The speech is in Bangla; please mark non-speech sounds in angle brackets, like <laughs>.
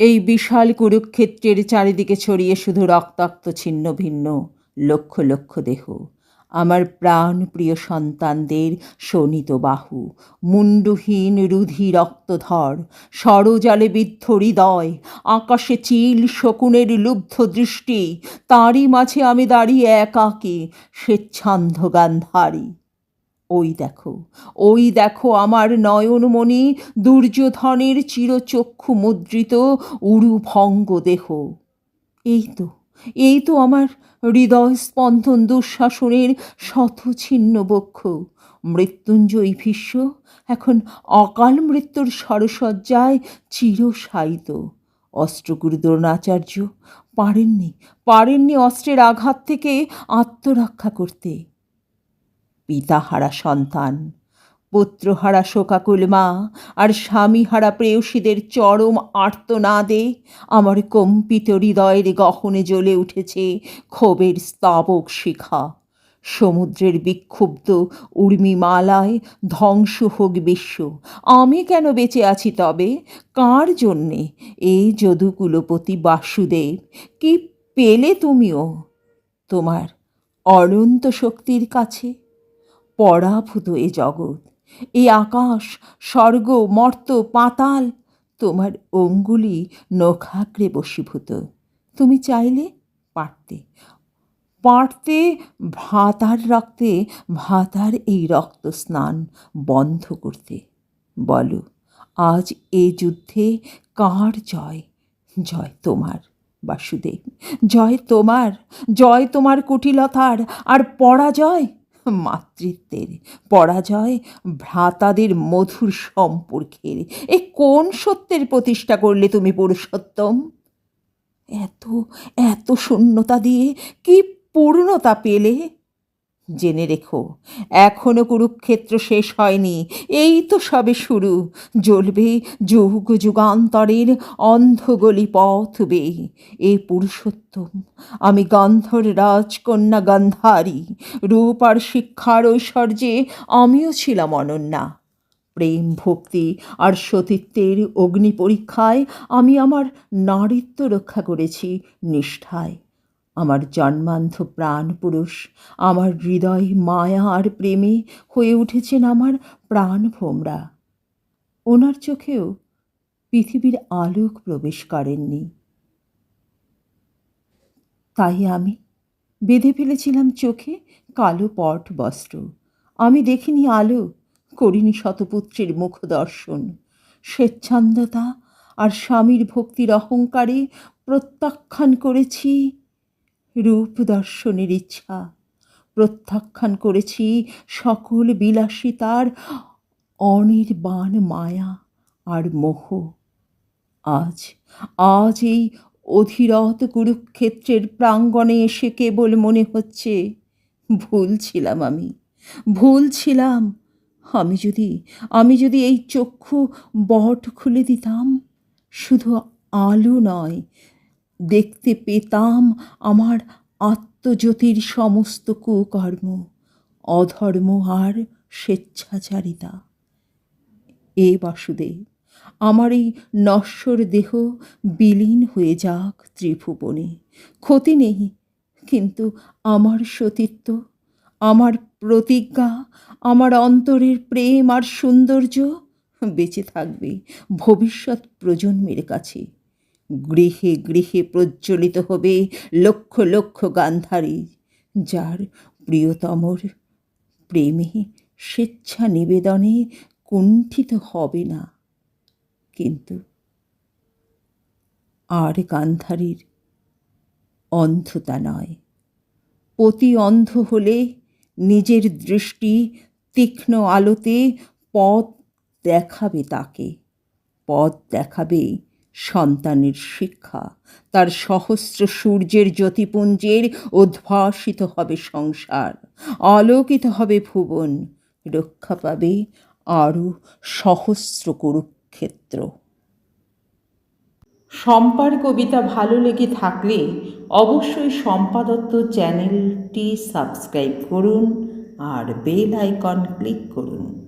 এই বিশাল কুরুক্ষেত্রের চারিদিকে ছড়িয়ে শুধু রক্তাক্ত ছিন্ন ভিন্ন, লক্ষ লক্ষ দেহ। আমার প্রাণ প্রিয় সন্তানদের শোণিত বাহু মুন্ডুহীন রুধি রক্তধর, সরজালে বিদ্ধ হৃদয়, আকাশে চিল শকুনের লুব্ধ দৃষ্টি, তারই মাঝে আমি দাঁড়িয়ে একাকী, স্বেচ্ছান্ধ গান্ধারী। ওই দেখো ওই দেখো আমার নয়নমণি দুর্যোধনের চিরচক্ষু মুদ্রিত উরুভঙ্গ দেহ। এই তো এই তো আমার হৃদয় স্পন্দন দুঃশাসনের শতছিন্ন বক্ষ। মৃত্যুঞ্জয়ী ভীষ্ম এখন অকাল মৃত্যুর সরসজ্জায় চিরসায়িত। অস্ত্রগুরু দ্রোণাচার্য পারেননি পারেননি অস্ত্রের আঘাত থেকে আত্মরক্ষা করতে। পিতাহারা সন্তান পুত্রহারা শোকাকুল মা, আর স্বামীহারা প্রেয়সীদের চরম আর্তনাদে আমার কম্পিত হৃদয়ের গহনে জ্বলে উঠেছে ক্ষোভের স্তাবক শিখা। সমুদ্রের বিক্ষুব্ধ উর্মিমালায় ধ্বংস হোক বিশ্ব, আমি কেন বেঁচে আছি তবে? কার জন্যে? এই যদুকুলপতি বাসুদেব, কি পেলে তুমিও? তোমার অনন্ত শক্তির কাছে পরাভূত এ জগৎ। এই আকাশ, স্বর্গ, মর্ত, পাতাল, তোমার অঙ্গুলি নখাগ্রে বশীভূত। তুমি চাইলে পারতে। পারতে ভাতার রক্তে, ভাতার এই রক্ত স্নান বন্ধ করতে। বলো, আজ এ যুদ্ধে কার জয়? জয় তোমার, বাসুদেব। জয় তোমার জয় তোমার কুটিলতার। আর পরাজয়? <laughs> মাতৃত্বের, পরাজয় ভ্রাতাদের মধুর সম্পর্কের। এ কোন সত্যের প্রতিষ্ঠা করলে তুমি পুরুষোত্তম? এত এত শূন্যতা দিয়ে কি পূর্ণতা পেলে? জেনে রেখো, এখনও কুরুক্ষেত্র শেষ হয়নি, এই তো সবে শুরু, জ্বলবে যুগ যুগান্তরের অন্ধগলি পথ বে, এ পুরুষোত্তম, আমি গন্ধর রাজকন্যা গান্ধারী রূপ আর শিক্ষার ঐশ্বর্যে আমিও ছিলাম অনন্যা, প্রেম ভক্তি আর সতীত্বের অগ্নি পরীক্ষায় আমি আমার নারীত্ব রক্ষা করেছি নিষ্ঠায়। আমার জন্মান্ধ প্রাণ পুরুষ আমার হৃদয় মায়া আর প্রেমে হয়ে উঠেছেন আমার প্রাণ ভোমরা। ওনার চোখেও পৃথিবীর আলোক প্রবেশ করেননি। তাই আমি বেঁধে ফেলেছিলাম চোখে কালো পট বস্ত্র। আমি দেখিনি আলো, করিনি শতপুত্রের মুখ দর্শন। স্বেচ্ছান্দতা আর স্বামীর ভক্তির অহংকারে প্রত্যাখ্যান করেছি রূপ দর্শনের ইচ্ছা। প্রত্যাখ্যান করেছি সকল বিলাসিতার অনির্বাণ মায়া আর মোহ। আজ আজ এই অধীরত কুরুক্ষেত্রের প্রাঙ্গণে এসে কেবল মনে হচ্ছে ভুল ছিলাম আমি ভুল ছিলাম আমি যদি আমি যদি এই চক্ষু বট খুলে দিতাম, শুধু আলো নয় দেখতে পেতাম আমার আত্মজ্যোতির সমস্ত কুকর্ম, অধর্ম আর স্বেচ্ছাচারিতা। এ বাসুদেব, আমার এই নশ্বর দেহ বিলীন হয়ে যাক ত্রিভুবনে। ক্ষতি নেই, কিন্তু আমার সতীত্ব, আমার প্রতিজ্ঞা, আমার অন্তরের প্রেম আর সৌন্দর্য বেঁচে থাকবে ভবিষ্যৎ প্রজন্মের কাছে। গৃহে গৃহে প্রজ্বলিত হবে লক্ষ লক্ষ গান্ধারী, যার প্রিয়তমর প্রেমে স্বেচ্ছা নিবেদনে কুণ্ঠিত হবে না। কিন্তু আর গান্ধারীর অন্ধতা নয়। পতি অন্ধ হলে নিজের দৃষ্টি তীক্ষ্ণ আলোতে পথ দেখাবে তাকে, পথ দেখাবে সন্তানের শিক্ষা। তার সহস্র সূর্যের জ্যোতিপুঞ্জের উদ্ভাসিত হবে সংসার, আলোকিত হবে ভুবন, রক্ষা পাবে আরও সহস্র কুরুক্ষেত্র। শম্পার কবিতা ভালো লেগে থাকলে অবশ্যই সম্পাদত্ত চ্যানেলটি সাবস্ক্রাইব করুন আর বেল আইকন ক্লিক করুন।